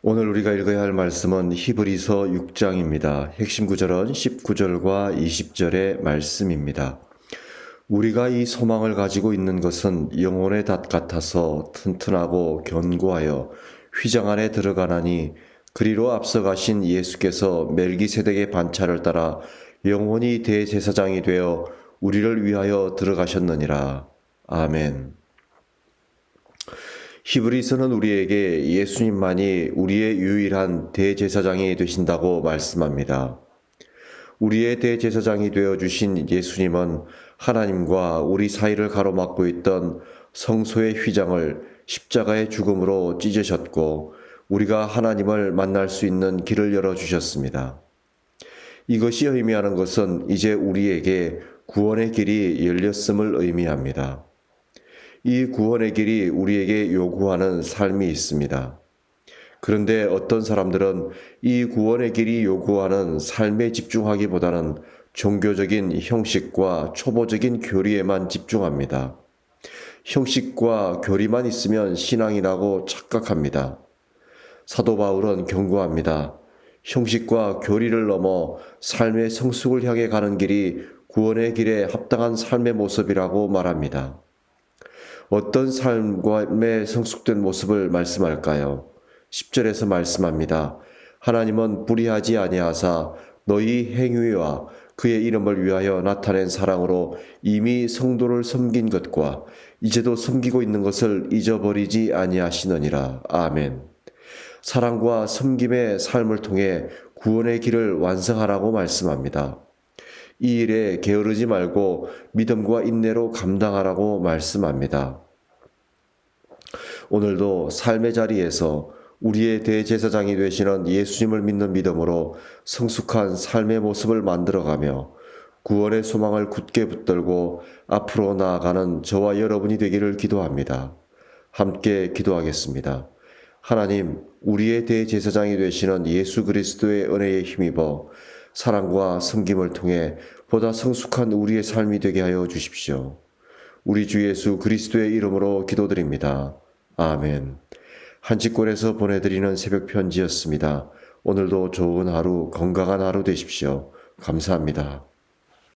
오늘 우리가 읽어야 할 말씀은 히브리서 6장입니다. 핵심 구절은 19절과 20절의 말씀입니다. 우리가 이 소망을 가지고 있는 것은 영혼의 닷 같아서 튼튼하고 견고하여 휘장 안에 들어가나니 그리로 앞서가신 예수께서 멜기세덱의 반차를 따라 영원히 대제사장이 되어 우리를 위하여 들어가셨느니라. 아멘. 히브리서는 우리에게 예수님만이 우리의 유일한 대제사장이 되신다고 말씀합니다. 우리의 대제사장이 되어 주신 예수님은 하나님과 우리 사이를 가로막고 있던 성소의 휘장을 십자가의 죽음으로 찢으셨고 우리가 하나님을 만날 수 있는 길을 열어 주셨습니다. 이것이 의미하는 것은 이제 우리에게 구원의 길이 열렸음을 의미합니다. 이 구원의 길이 우리에게 요구하는 삶이 있습니다. 그런데 어떤 사람들은 이 구원의 길이 요구하는 삶에 집중하기보다는 종교적인 형식과 초보적인 교리에만 집중합니다. 형식과 교리만 있으면 신앙이라고 착각합니다. 사도 바울은 경고합니다. 형식과 교리를 넘어 삶의 성숙을 향해 가는 길이 구원의 길에 합당한 삶의 모습이라고 말합니다. 어떤 삶의 성숙된 모습을 말씀할까요? 10절에서 말씀합니다. 하나님은 불의하지 아니하사 너희 행위와 그의 이름을 위하여 나타낸 사랑으로 이미 성도를 섬긴 것과 이제도 섬기고 있는 것을 잊어버리지 아니하시느니라. 아멘. 사랑과 섬김의 삶을 통해 구원의 길을 완성하라고 말씀합니다. 이 일에 게으르지 말고 믿음과 인내로 감당하라고 말씀합니다. 오늘도 삶의 자리에서 우리의 대제사장이 되시는 예수님을 믿는 믿음으로 성숙한 삶의 모습을 만들어가며 구원의 소망을 굳게 붙들고 앞으로 나아가는 저와 여러분이 되기를 기도합니다. 함께 기도하겠습니다. 하나님, 우리의 대제사장이 되시는 예수 그리스도의 은혜에 힘입어 사랑과 섬김을 통해 보다 성숙한 우리의 삶이 되게 하여 주십시오. 우리 주 예수 그리스도의 이름으로 기도드립니다. 아멘. 한직골에서 보내드리는 새벽 편지였습니다. 오늘도 좋은 하루, 건강한 하루 되십시오. 감사합니다.